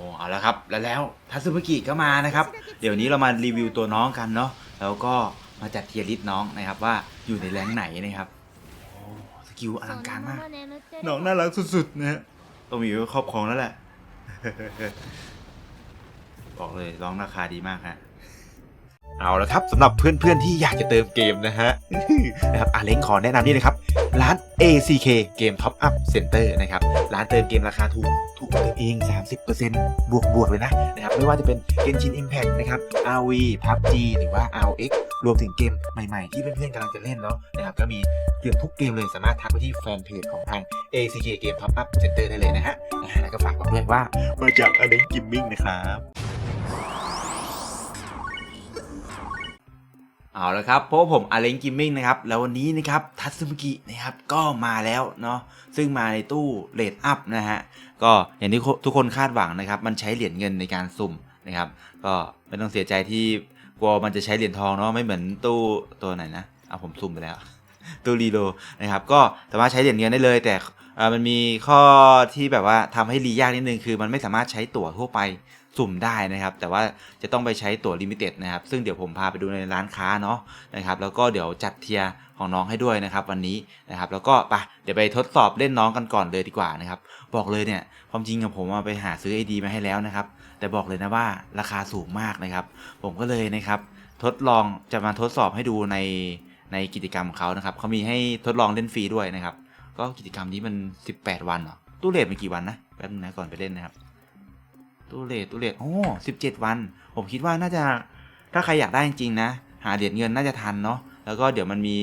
อ้เอาละครับแล้วแล้วทัตสึมิกิก็มานะครับ เดี๋ยวนี้เรามารีวิวตัวน้องกันเนาะแล้วก็มาจัดเทียร์ลิสต์น้องนะครับว่าอยู่ในแรงค์ไหนนะครับโอ้สกิลอลังการมาก น้องน่ารักสุดๆนะฮะต้องมีไว้ครอบครองแล้วแหละ บอกเลยร้องราคาดีมากฮะ เอาละครับสำหรับเพื่อนๆที่อยากจะเติมเกมนะฮะ นะครับอาเล้งขอแนะนำนี่นะครับ ร้าน ACK เกม Top Up Center นะครับ ร้านเติมเกมราคาถูก ถูกกว่าเติมเอง 30%บวกบวกเลยนะนะครับ ไม่ว่าจะเป็น Genshin Impact นะครับ RV PUBG หรือว่า RX รวมถึงเกมใหม่ๆ ที่เพื่อนๆกำลังจะเล่นเนาะนะครับ ก็มีเกือบทุกเกมเลยสามารถทักไปที่แฟนเพจของทาง ACK เกม Top Up Center ได้เลยนะฮะ แล้วก็ฝากบอกด้วยว่ามาจากอเล้งกิมมิ่งนะครับ เอาละครับเพราะว่าผมอาเลนกิมมิ่งนะครับ แล้ววันนี้นะครับทัตสึมิกินะครับก็มาแล้วเนาะซึ่งมาในตู้เลดอัพนะฮะก็อย่างที่ทุกคนคาดหวังนะครับ มันใช้เหรียญเงินในการสุ่มนะครับ ก็ไม่ต้องเสียใจที่กลัวมันจะใช้เหรียญทองเนาะไม่เหมือนตู้ตัวไหนนะเอาผมสุ่มไปแล้ว ตู้รีโลนะครับก็สามารถใช้เหรียญเงินได้เลย แต่เอ่อมันมีข้อที่แบบว่าทำให้รียากนิดนึงคือ มันไม่สามารถใช้ตั๋วทั่วไป สุ่มได้นะครับ แต่ว่าจะต้องไปใช้ตั๋วลิมิเต็ดนะครับ ซึ่งเดี๋ยวผมพาไปดูในร้านค้าเนาะนะครับ แล้วก็เดี๋ยวจัดเทียร์ของน้องให้ด้วยนะครับ วันนี้นะครับ แล้วก็ไปเดี๋ยวไปทดสอบเล่นน้องกันก่อนเลยดีกว่านะครับ บอกเลยเนี่ยความจริงกับผมอะไปหาซื้อ ID มาให้แล้วนะครับ แต่บอกเลยนะว่าราคาสูงมากนะครับ ผมก็เลยนะครับทดลองจะมาทดสอบให้ดูในในกิจกรรมของเขานะครับเขามีให้ทดลองเล่นฟรีด้วยนะครับ ก็กิจกรรมนี้มัน 18 วันเหรอตู้เลทมันกี่วันนะแป๊บนึงนะก่อนไปเล่นนะครับ ตูเลทตู้เลทโอ้17วัน ผมคิดว่าน่าจะถ้าใครอยากได้จริงๆนะ หาเหรียญเงินน่าจะทันเนาะแล้วก็เดี๋ยวมันมี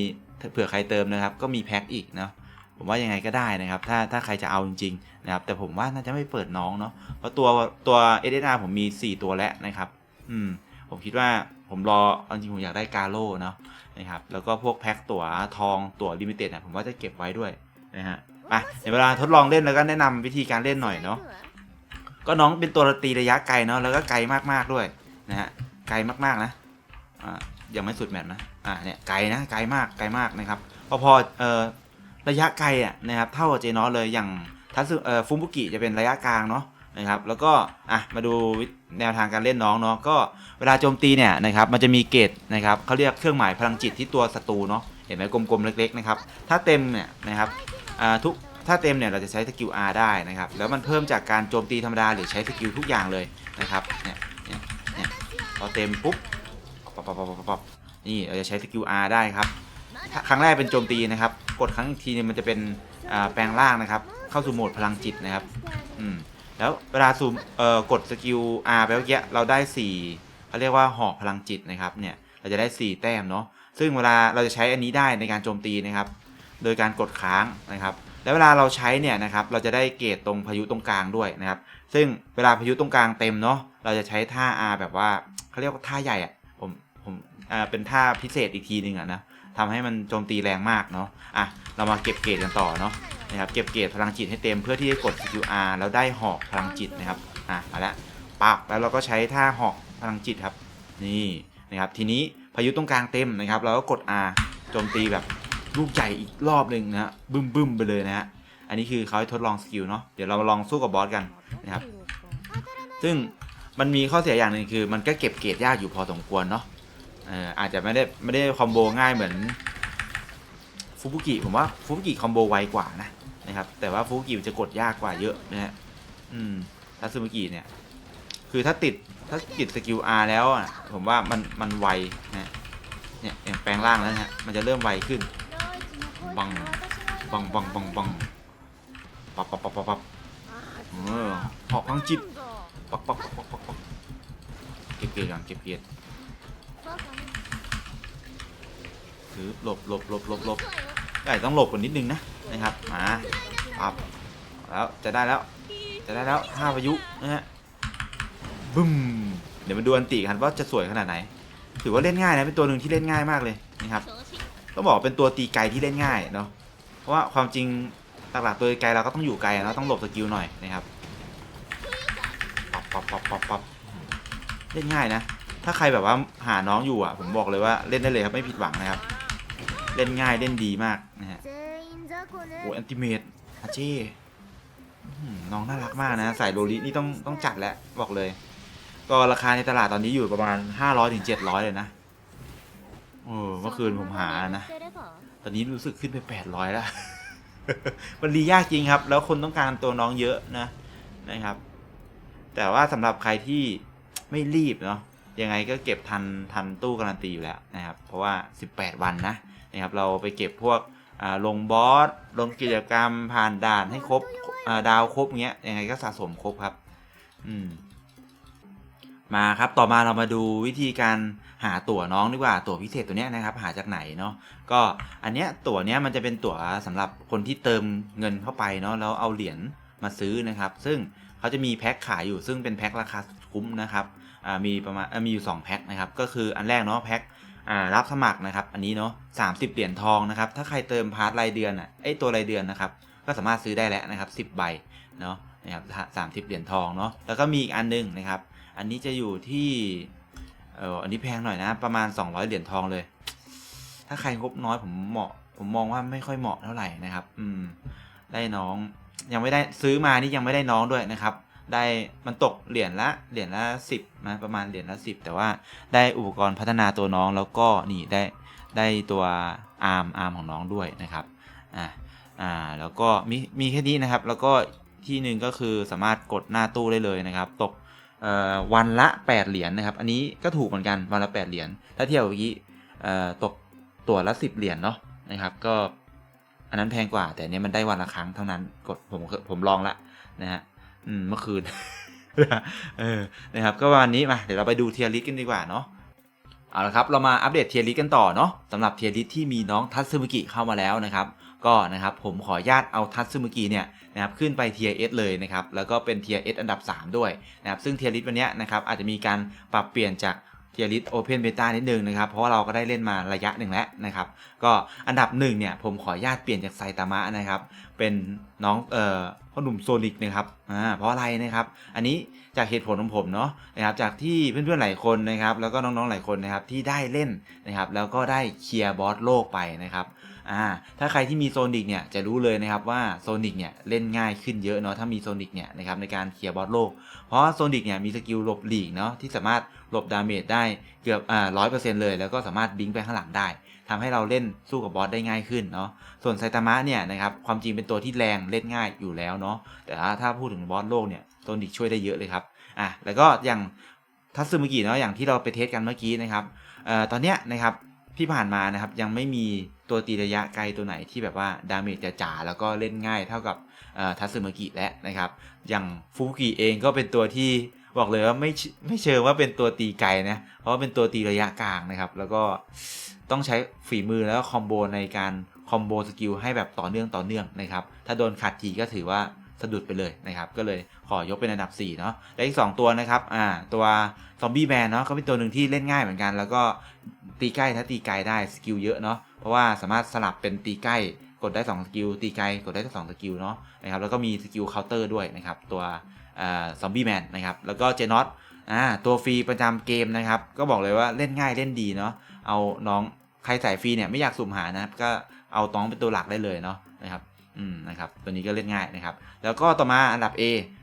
เผื่อใครเติมนะครับ ก็มีแพ็คอีกเนาะผมว่ายังไงก็ได้นะครับ ถ้าถ้าใครจะเอาจริงๆนะครับ แต่ผมว่าน่าจะไม่เปิดน้องเนาะเพราะตัวตัว SSR ผมมี 4 ตัวแล้วนะครับ อืม ผมคิดว่าผมรอจริงผมอยากได้กาโลเนาะนะครับ แล้วก็พวกแพ็คตั๋วทองตั๋วลิมิเต็ดอะผมว่าจะเก็บไว้ด้วยนะฮะอะเดี๋ยวเวลาทดลองเล่นแล้วก็แนะนำวิธีการเล่นหน่อยเนาะ ก็น้องเป็นตัวตีระยะไกลเนาะแล้วก็ไกลมากๆด้วยนะฮะไกลมากๆนะอ่ายังไม่สุดแมตช์นะอ่าเนี่ยไกลนะไกลมากไกลมากนะครับพอพอเอ่อระยะไกลอะนะครับเท่ากับเจนอสเลยอย่างทัสึเอ่อฟุมบุกิจะเป็นระยะกลางเนาะนะครับแล้วก็อะมาดูแนวทางการเล่นน้องเนาะก็เวลาโจมตีเนี่ยนะครับมันจะมีเกตนะครับเขาเรียกเครื่องหมายพลังจิตที่ตัวศัตรูเนาะเห็นไหมกลมๆเล็กๆนะครับถ้าเต็มเนี่ยนะครับอ่าทุก ถ้าเต็มเนี่ยเราจะใช้สกิล R ได้นะครับ แล้วมันเพิ่มจากการโจมตีธรรมดาหรือใช้สกิลทุกอย่างเลยนะครับ เนี่ย เนี่ยเนี่ยพอเต็มปุ๊บปปปปปนี่เราจะใช้สกิล R ได้ครับ ครั้งแรกเป็นโจมตีนะครับ กดครั้งอีกทีเนี่ยมันจะเป็นแปลงร่างนะครับ เข้าสู่โหมดพลังจิตนะครับ อืม แล้วเวลาซูมเอ่อกดสกิล R ไปเมื่อกี้เราได้4เขาเรียกว่าหอกพลังจิตนะครับ เนี่ย เราจะได้ 4 แต้มเนาะ ซึ่งเวลาเราจะใช้อันนี้ได้ในการโจมตีนะครับ โดยการกดค้างนะครับ แล้วเวลาเราใช้เนี่ยนะครับเราจะได้เกรดตรงพายุตรงกลางด้วยนะครับ ซึ่งเวลาพายุตรงกลางเต็มเนาะเราจะใช้ท่า R แบบว่าเขาเรียกว่าท่าใหญ่อะผมผมอ่าเป็นท่าพิเศษอีกทีหนึ่งอะนะทำให้มันโจมตีแรงมากเนาะอะเรามาเก็บเกรดกันต่อเนาะนะครับเก็บเกรดพลังจิตให้เต็มเพื่อที่จะกด QR แล้วได้หอกพลังจิตนะครับอะมาล้วปับแล้วเราก็ใช้ท่าหอกพลังจิตครับ นี่นะครับทีนี้พายุตรงกลางเต็มนะครับ เราก็กด R โจมตีแบบ ลูกใหญ่อีกรอบหนึ่งนะฮะบึ้มบึ้มไปเลยนะฮะอันนี้คือเขาให้ทดลองสกิลเนาะเดี๋ยวเรามาลองสู้กับบอสกันนะครับ ซึ่งมันมีข้อเสียอย่างหนึ่งคือ มันก็เก็บเกรดยากอยู่พอสมควรเนาะเอออาจจะไม่ได้ไม่ได้คอมโบง่ายเหมือนฟุบุกิผมว่าฟุบุกิคอมโบไวกว่านะนะครับ แต่ว่าฟุบุกิจะกดยากกว่าเยอะนะฮะอืมทัตสึมิกิเนี่ย คือถ้าติดถ้าติดสกิล R แล้วอะผมว่ามันมันไวนะเนี่ยแปลงร่างแล้วนะฮะมันจะเริ่มไวขึ้น บังบังบังบังบังปับปับปับปับปับเออหอกพลังจิตปับปับปับปับปับปับเก็บเกียร์ก่อนเก็บเกียร์ถือหลบหลบหลบหลบหลบไก่ต้องหลบกันนิดนึงนะนะครับมาปับแล้วจะได้แล้วจะได้แล้วห้าพายุนะฮะบึ้มเดี๋ยวมาดูอันติกันว่าจะสวยขนาดไหน ถือว่าเล่นง่ายนะเป็นตัวหนึ่งที่เล่นง่ายมากเลยนะครับ ต้องบอกเป็นตัวตีไกลที่เล่นง่ายเนาะเพราะว่าความจริงหลักๆตัวไกลเราก็ต้องอยู่ไกลเราต้องหลบสกิลหน่อยนะครับปับปับปับปับปับเล่นง่ายนะ ถ้าใครแบบว่าหาน้องอยู่อะ ผมบอกเลยว่าเล่นได้เลยครับไม่ผิดหวังนะครับ เล่นง่ายเล่นดีมากนะฮะโอ้แอนติเมตอาเจ้น้องน่ารักมากนะใส่โรลินี่ต้องต้องจัดแล้วบอกเลย ก็ราคาในตลาดตอนนี้อยู่ประมาณห้าร้อยถึงเจ็ดร้อยเลยนะ เออเมื่อคืนผมหานะ ตอนนี้รู้สึกขึ้นไปแปดร้อยแล้ว มันรียากจริงครับ แล้วคนต้องการตัวน้องเยอะนะนะครับ แต่ว่าสำหรับใครที่ไม่รีบเนาะยังไงก็เก็บทันทันตู้การันตีอยู่แล้วนะครับ เพราะว่า 18 วันนะนะครับ เราไปเก็บพวกอ่าลงบอสลงกิจกรรมผ่านด่านให้ครบอ่าดาวครบเงี้ยยังไงก็สะสมครบครับ อืม มาครับต่อมาเรามาดูวิธีการหาตั๋วน้องดีกว่าตั๋วพิเศษตัวเนี้ยนะครับหาจากไหนเนาะก็อันเนี้ยตั๋วเนี้ยมันจะเป็นตั๋วสำหรับคนที่เติมเงินเข้าไปเนาะแล้วเอาเหรียญมาซื้อนะครับ ซึ่งเขาจะมีแพ็คขายอยู่ซึ่งเป็นแพ็คราคาคุ้มนะครับอ่ามีประมาณอ่ามีอยู่ 2 แพ็คนะครับก็คืออันแรกเนาะแพ็คอ่ารับสมัครนะครับอันนี้เนาะสามสิบเหรียญทองนะครับถ้าใครเติมพาร์ทรายเดือนอะไอตัวรายเดือนนะครับก็สามารถซื้อได้แล้วนะครับสิบใบเนาะนะครับสามสิบเหรียญทองเนาะแล้วก็มีอีกอันนึงนะครับ อันนี้จะอยู่ที่เอออันนี้แพงหน่อยนะ ประมาณ 200 เหรียญทองเลย ถ้าใครงบน้อยผมเหมาะ ผมมองว่าไม่ค่อยเหมาะเท่าไหร่นะครับ อืม ได้น้อง ยังไม่ได้ซื้อมานี่ยังไม่ได้น้องด้วยนะครับ ได้มันตกเหรียญละเหรียญละสิบนะประมาณเหรียญละสิบแต่ว่าได้อุปกรณ์พัฒนาตัวน้องแล้วก็นี่ได้ได้ตัวอาร์มอาร์มของน้องด้วยนะครับอ่าอ่าแล้วก็มีมีแค่นี้นะครับ แล้วก็ที่หนึ่งก็คือสามารถกดหน้าตู้ได้เลยนะครับ ตก วันละ 8 เหรียญนะครับ อันนี้ก็ถูกเหมือนกันวันละ 8 เหรียญ ถ้าเทียบกับเมื่อกี้เอ่อตกตัวละ 10 เหรียญเนาะนะครับ ก็อันนั้นแพงกว่า แต่เนี้ยมันได้วันละครั้งเท่านั้น กดผมผมลองละนะฮะเมื่อคืนเออนะครับ ก็วันนี้มาเดี๋ยวเราไปดูเทียริสกันดีกว่าเนาะเอาละครับ เรามาอัปเดตเทียริสกันต่อเนาะสำหรับเทียริสที่มีน้องทัตสึมิกิเข้ามาแล้วนะครับ ก็นะครับผมขออนุญาตเอาทัตสึมิกิเนี่ยนะครับขึ้นไปเทียเอสเลยนะครับแล้วก็เป็นเทียเอสอันดับ 3 ด้วยนะครับซึ่งเทียร์ลิสวันเนี้ยนะครับอาจจะมีการปรับเปลี่ยนจากเทียริสโอเพนเบต้านิดนึงนะครับ เพราะว่าเราก็ได้เล่นมาระยะหนึ่งแล้วนะครับ ก็อันดับหนึ่งเนี่ยผมขออนุญาตเปลี่ยนจากไซตามะนะครับ เป็นน้องเอ่อพ่อหนุ่มโซนิกนะครับอ่าเพราะอะไรนะครับ อันนี้จากเหตุผลของผมเนาะนะครับจากที่เพื่อนๆหลายคนนะครับ แล้วก็น้องๆหลายคนนะครับที่ได้เล่นนะครับ แล้วก็ได้เคลียร์บอสโลกไปนะครับ อ่าถ้าใครที่มีโซนิกเนี่ยจะรู้เลยนะครับว่าโซนิกเนี่ยเล่นง่ายขึ้นเยอะเนาะถ้ามีโซนิกเนี่ยนะครับในการเคลียร์บอสโลก เพราะโซนิกเนี่ยมีสกิลหลบหลีกเนาะที่สามารถหลบดาเมจได้เกือบอ่าร้อยเปอร์เซ็นต์เลย แล้วก็สามารถบิงไปข้างหลังได้ทำให้เราเล่นสู้กับบอสได้ง่ายขึ้นเนาะส่วนไซตามะเนี่ยนะครับความจริงเป็นตัวที่แรงเล่นง่ายอยู่แล้วเนาะแต่ว่าถ้าพูดถึงบอสโลกเนี่ยโซนิกช่วยได้เยอะเลยครับอะแล้วก็อย่างทัตสึมิกิเนาะอย่างที่เราไปเทสกันเมื่อกี้นะครับเอ่อตอนเนี้ยนะครับที่ผ่านมานะครับยังไม่มี ตัวตีระยะไกลตัวไหนที่แบบว่าดาเมจจ๋าแล้วก็เล่นง่ายเท่ากับทัตสึมากิแล้วนะครับ อย่างฟูกิเองก็เป็นตัวที่บอกเลยว่าไม่ไม่เชิงว่าเป็นตัวตีไกลนะเพราะว่าเป็นตัวตีระยะกลางนะครับ แล้วก็ต้องใช้ฝีมือแล้วก็คอมโบในการคอมโบสกิลให้แบบต่อเนื่องต่อเนื่องนะครับ ถ้าโดนขัดทีก็ถือว่าสะดุดไปเลยนะครับ ก็เลยขอยกเป็นอันดับ 4 เนาะและอีก 2 ตัวนะครับ อ่า ตัวซอมบี้แมนเนาะก็เป็นตัวหนึ่งที่เล่นง่ายเหมือนกัน แล้วก็ตีใกล้ถ้าตีไกลได้สกิลเยอะเนาะ เพราะว่าสามารถสลับเป็นตีใกล้กดได้2สกิลตีไกลกดได้2สกิลเนาะนะครับแล้วก็มีสกิลเคาน์เตอร์ด้วยนะครับตัวซอมบี้แมนนะครับแล้วก็เจนอตอ่าตัวฟรีประจำเกมนะครับก็บอกเลยว่าเล่นง่ายเล่นดีเนาะเอาน้องใครใส่ฟรีเนี่ยไม่อยากสุ่มหานะครับก็เอาต้องเป็นตัวหลักได้เลยเนาะนะครับอืมนะครับตัวนี้ก็เล่นง่ายนะครับแล้วก็ต่อมาอันดับ A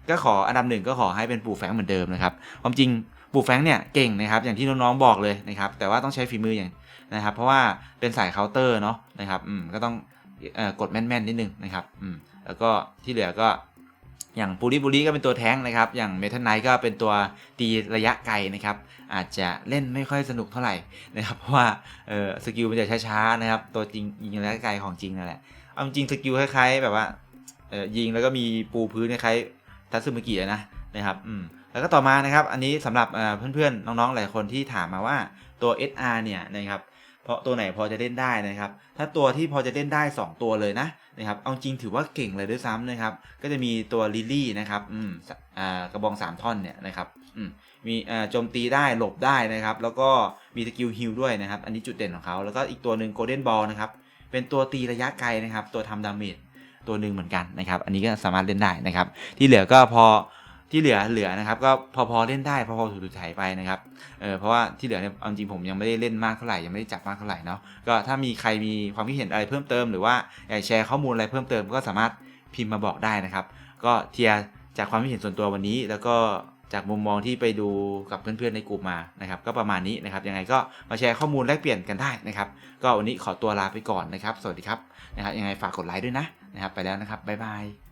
ก็ขออันดับหนึ่งก็ขอให้เป็นปู่แฟงเหมือนเดิมนะครับความจริงปู่แฟงเนี่ยเก่งนะครับอย่างที่น้องๆบอกเลยนะครับแต่ว่าต้องใช้ฝีมืออย่าง นะครับ เพราะว่าเป็นสายเคาน์เตอร์เนาะนะครับอืมก็ต้องเอ่อกดแม่นๆนิดนึงนะครับอืมแล้วก็ที่เหลือก็อย่างปูริบุริก็เป็นตัวแท้งนะครับ อย่างเมทัลไนท์ก็เป็นตัวตีระยะไกลนะครับ อาจจะเล่นไม่ค่อยสนุกเท่าไหร่นะครับ เพราะว่าเออสกิลมันจะช้าๆนะครับ ตัวจริงยิงระยะไกลของจริงนั่นแหละ เอาจริงสกิลคล้ายๆ แบบว่าเออยิงแล้วก็มีปูพื้นคล้ายๆทัตสึมิกินะนะครับ อืม แล้วก็ต่อมานะครับอันนี้สำหรับเพื่อนๆน้องๆหลายคนที่ถามมาว่าตัว SR เนี่ยนะครับเพราะตัวไหนพอจะเล่นได้นะครับ ถ้าตัวที่พอจะเล่นได้ 2 ตัวเลยนะนะครับ เอาจริงถือว่าเก่งเลยด้วยซ้ำนะครับ ก็จะมีตัวลิลลี่นะครับ อืมอ่ากระบอง 3 ท่อนเนี่ยนะครับ อืม มีอ่าโจมตีได้หลบได้นะครับ แล้วก็มีสกิลฮิลด้วยนะครับ อันนี้จุดเด่นของเขา แล้วก็อีกตัวหนึ่งโกลเด้นบอลนะครับ เป็นตัวตีระยะไกลนะครับ ตัวทำดาเมจตัวหนึ่งเหมือนกันนะครับ อันนี้ก็สามารถเล่นได้นะครับ ที่เหลือก็พอ ที่เหลือเหลือนะครับก็พอๆเล่นได้พอๆถูๆถ่ายไปนะครับเออเพราะว่าที่เหลือเนี่ยเอาจริงผมยังไม่ได้เล่นมากเท่าไหร่ยังไม่ได้จับมากเท่าไหร่เนาะก็ถ้ามีใครมีความคิดเห็นอะไรเพิ่มเติม หรือว่าอยากแชร์ข้อมูลอะไรเพิ่มเติม ก็สามารถพิมพ์มาบอกได้นะครับ ก็เทียจากความคิดเห็นส่วนตัววันนี้ แล้วก็จากมุมมองที่ไปดูกับเพื่อนๆในกลุ่มมานะครับ ก็ประมาณนี้นะครับยังไงก็มาแชร์ข้อมูลแลกเปลี่ยนกันได้นะครับ ก็วันนี้ขอตัวลาไปก่อนนะครับ สวัสดีครับนะครับยังไงฝากกดไลค์ด้วยนะนะครับ ไปแล้วนะครับบ๊ายบาย